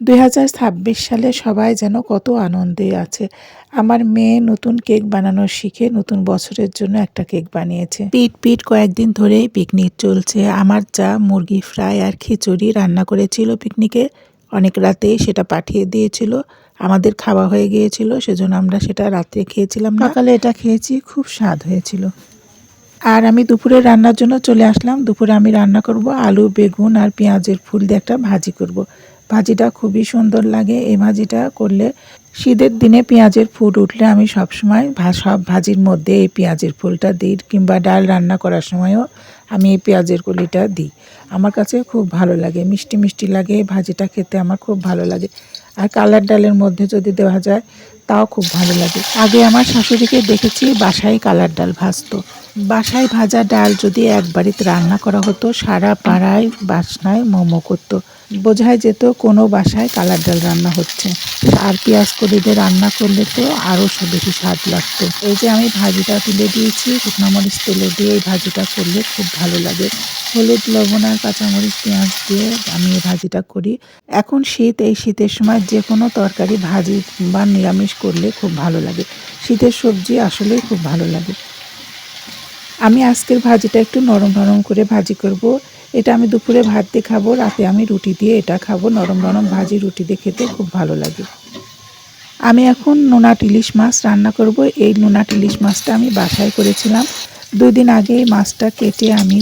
দু হাজার ছাব্বিশ সালে সবাই যেন কত আনন্দে আছে। আমার মেয়ে নতুন কেক বানানো শিখে নতুন বছরের জন্য একটা কেক বানিয়েছে। পিট পিট কয়েকদিন ধরেই পিকনিক চলছে। আমার যা মুরগি ফ্রাই আর খিচুড়ি রান্না করেছিল পিকনিকে, অনেক রাতেই সেটা পাঠিয়ে দিয়েছিল। আমাদের খাওয়া হয়ে গিয়েছিল, সেজন্য আমরা সেটা রাত্রে খেয়েছিলাম। সকালে এটা খেয়েছি, খুব স্বাদ হয়েছিল। আর আমি দুপুরে রান্নার জন্য চলে আসলাম। দুপুরে আমি রান্না করব আলু, বেগুন আর পেঁয়াজের ফুল দিয়ে একটা ভাজি করব। ভাজিটা খুবই সুন্দর লাগে। এই ভাজিটা করলে শীতের দিনে পেঁয়াজের ফুল উঠলে আমি সবসময় সব ভাজির মধ্যে এই পেঁয়াজের ফুলটা দিই কিংবা ডাল রান্না করার সময়ও আমি এই পেঁয়াজের কলিটা দিই। আমার কাছে খুব ভালো লাগে, মিষ্টি মিষ্টি লাগে, ভাজিটা খেতে আমার খুব ভালো লাগে। আর কালার ডালের মধ্যে যদি দেওয়া যায়, তাও খুব ভালো লাগে। আগে আমার শাশুড়িকে দেখেছি বাসায় কালার ডাল ভাজতো। বাসায় ভাজা ডাল যদি এক বাড়িতে রান্না করা হতো, সারা পাড়ায় বাসনায় মোমো করতো। বোঝাই যেত কোনো বাসায় কালার ডাল রান্না হচ্ছে। আর পেঁয়াজ কলি দিয়ে রান্না করলে তো আরও বেশি স্বাদ লাগতো। এই যে আমি ভাজিটা তুলে দিয়েছি, শুকনো মরিচ তেলে দিয়ে এই ভাজিটা করলে খুব ভালো লাগে। হলুদ, লবণ আর কাঁচামরিচ, পেঁয়াজ দিয়ে আমি এই ভাজিটা করি। এখন শীত, এই শীতের সময় যে কোনো তরকারি, ভাজি বা নিরামিষ করলে খুব ভালো লাগে। শীতের সবজি আসলেই খুব ভালো লাগে। আমি আজকের ভাজিটা একটু নরম নরম করে ভাজি করব। এটা আমি দুপুরে ভাত দিয়ে খাব, রাতে আমি রুটি দিয়ে এটা খাব। নরম নরম ভাজি রুটি দিয়ে খেতে খুব ভালো লাগে। আমি এখন নোনা ইলিশ মাছ রান্না করব। এই নোনা ইলিশ মাছটা আমি বাসায় করেছিলাম। দুই দিন আগে এই মাছটা কেটে আমি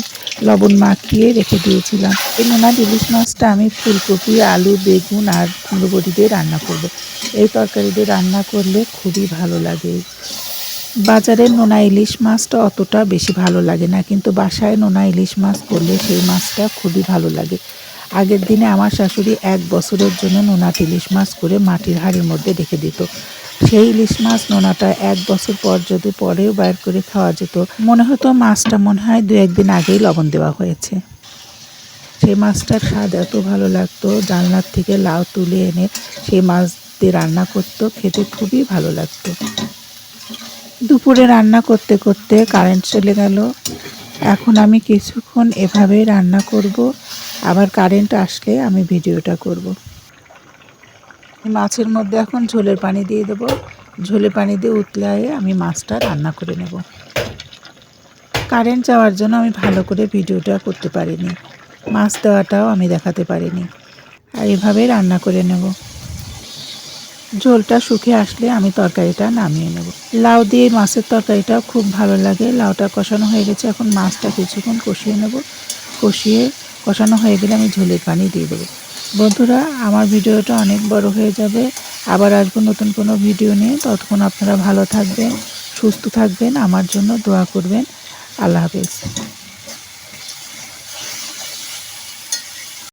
লবণ মাখিয়ে রেখে দিয়েছিলাম। এই নোনা ইলিশ মাছটা আমি ফুলকপি, আলু, বেগুন আর কুমড়ো বড়ি দিয়ে রান্না করব। এই তরকারি দিয়ে রান্না করলে খুবই ভালো লাগে। বাজারের নোনা ইলিশ মাছটা অতটা বেশি ভালো লাগে না, কিন্তু বাসায় নোনা ইলিশ মাছ করলে সেই মাছটা খুবই ভালো লাগে। আগের দিনে আমার শাশুড়ি এক বছরের জন্য নোনাট ইলিশ মাছ করে মাটির হাঁড়ির মধ্যে রেখে দিত। সেই ইলিশ মাছ নোনাটা এক বছর পর যদি পরেও বাইর করে খাওয়া যেত, মনে হতো মাছটা মনে হয় দু একদিন আগেই লবণ দেওয়া হয়েছে। সেই মাছটার স্বাদ এত ভালো লাগতো, জানলার থেকে লাউ তুলে এনে সেই মাছ দিয়ে রান্না করতো, খেতে খুবই ভালো লাগতো। দুপুরে রান্না করতে করতে কারেন্ট চলে গেল। এখন আমি কিছুক্ষণ এভাবেই রান্না করব, আবার কারেন্ট আসলে আমি ভিডিওটা করব। মাছের মধ্যে এখন ঝোলের পানি দিয়ে দেবো। ঝোলের পানি দিয়ে উতলায় আমি মাছটা রান্না করে নেব। কারেন্ট যাওয়ার জন্য আমি ভালো করে ভিডিওটা করতে পারিনি। মাছ দেওয়াটাও আমি দেখাতে পারিনি। আর এভাবে রান্না করে নেব। ঝোলটা শুকিয়ে আসলে আমি তরকারিটা নামিয়ে নেব। লাউ দিয়ে মাছের তরকারিটাও খুব ভালো লাগে। লাউটা কষানো হয়ে গেছে। এখন মাছটা কিছুক্ষণ কষিয়ে নেব। কষিয়ে কষানো হয়ে গেলে আমি ঝোলের পানি দিয়ে দেবো। বন্ধুরা, আমার ভিডিওটা অনেক বড় হয়ে যাবে। আবার আসব নতুন কোনো ভিডিও নিয়ে। ততক্ষণ আপনারা ভালো থাকবেন, সুস্থ থাকবেন। আমার জন্য দোয়া করবেন। আল্লাহ হাফেজ।